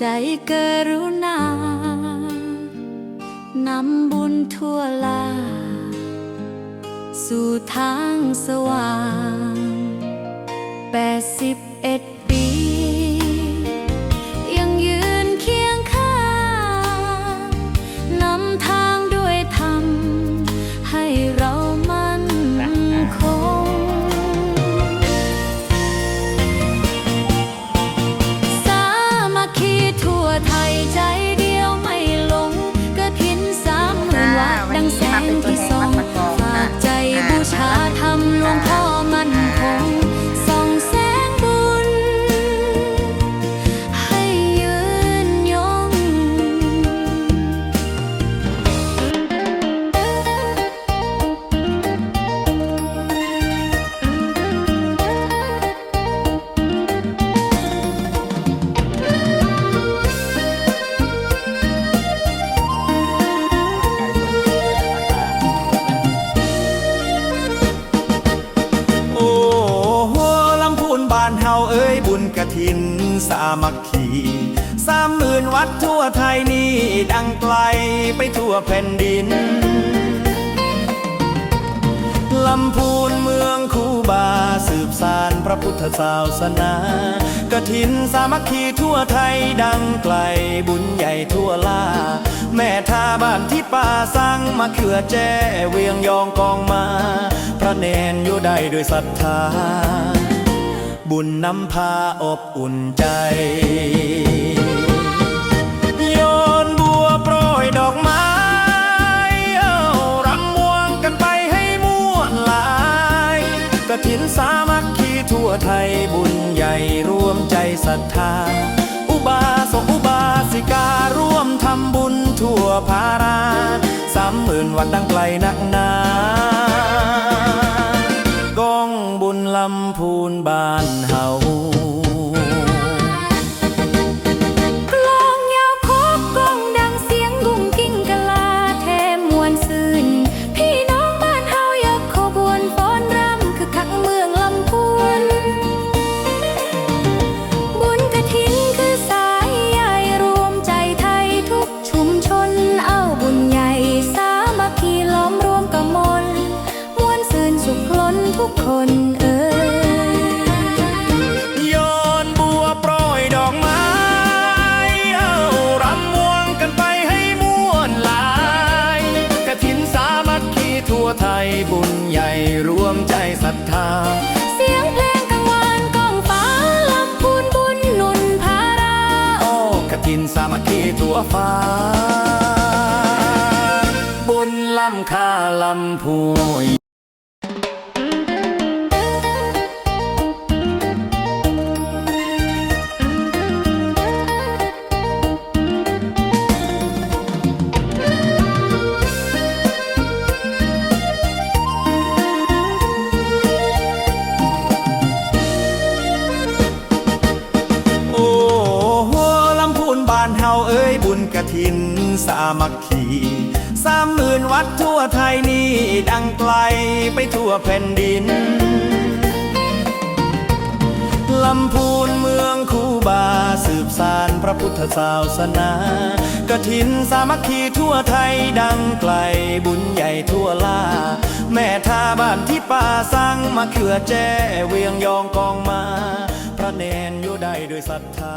ใจกรุณานำบุญทั่วลา สู่ทางสว่างแปดสิบเอ็ด ถินสามัคคีสามหมื่นวัดทั่วไทยนี่ดังไกลไปทั่วแผ่นดินลำพูนเมืองคูบาสืบสานพระพุทธศาสนากระถินสามัคคีทั่วไทยดังไกลบุญใหญ่ทั่วลาแม่ท่าบ้านที่ป่าสังมาเขือแจ้เวียงยองกองมา พระเนนอยู่ได้ด้วยศรัทธา บุญนำพาอบอุ่นใจโยนบัวโปรยดอกไม้เอารำมวงกันไปให้ม่วนหลายกระถินสามัคคีทั่วไทยบุญใหญ่รวมใจศรัทธา อุบาสกอุบาสิการ่วมทำบุญทั่วภาราสามหมื่นวัดดังไกลนักนา ทุกคนเอ่ยโยนบัวโปรยดอกไม้เอารำมวงกันไปให้ม่วนหลายกระถินสามัคคีทั่วไทยบุญใหญ่รวมใจศรัทธาเสียงเพลงกังวานก้องฟ้าลำพูนบุญหนุนพาราโอ้กระถินสามัคคีทั่วฟ้าบุญล้ำค่าลำพูย ถินสามัคคีสามหมื่นวัดทั่วไทยนี่ดังไกลไปทั่วแผ่นดินลำพูนเมืองคูบาสืบสานพระพุทธศาสนากระถินสามัคคีทั่วไทยดังไกลบุญใหญ่ทั่วลาแม่ท่าบ้านที่ป่าสังมาเขือแจ้เวียงยองกองมา พระเนนอยู่ได้ด้วยศรัทธา